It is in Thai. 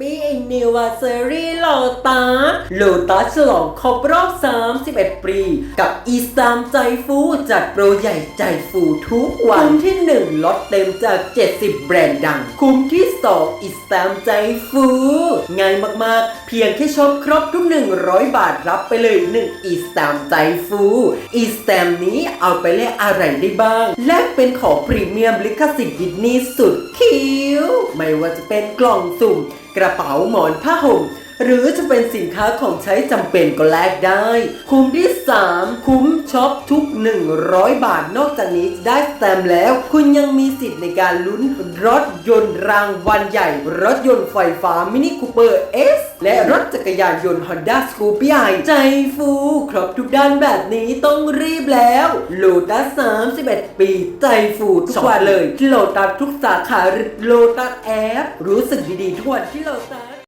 ปี้นิวาเซอรี่โลตัสโลตัสฉลองครบรอบ 31 ปี กับอีสตามใจฟูจัดโปรใหญ่ใจฟูทุกวัน คุ้มที่ 1 ลดเต็มจาก 70 แบรนด์ดัง คุ้มที่ 2 อีสตามใจฟูง่ายมากๆ เพียงแค่ช็อปครบทุก 100 บาทรับไปเลย 1 อีสตามใจฟูอีสตามนี้เอาไปแลกอะไรได้บ้าง และเป็นของพรีเมียมลิขสิทธิ์ดิสนีย์สุดคิ้ว ไม่ว่าจะเป็นกล่องสุ่ม กระเป๋าหมอนผ้าห่ม หรือจะเป็นสินค้าของใช้จำเป็นก็แลกได้ คุ้มที่ 3 คุ้มช็อปทุก 100 บาท นอกจากนี้ได้แต้มแล้ว คุณยังมีสิทธิ์ในการลุ้นรถยนต์รางวัลใหญ่ รถยนต์ไฟฟ้ามินิคูเปอร์เอสและรถจักรยานยนต์ Honda s c o o p y i ใจฟูครบทุกด้านแบบนี้ต้องรีบแล้วโลตัส31 ปี ใจฟูทุกวันเลยที่โลตัสทุกสาขาหรือโลตัสแอป รู้สึกดีๆทุกวันที่โลตัส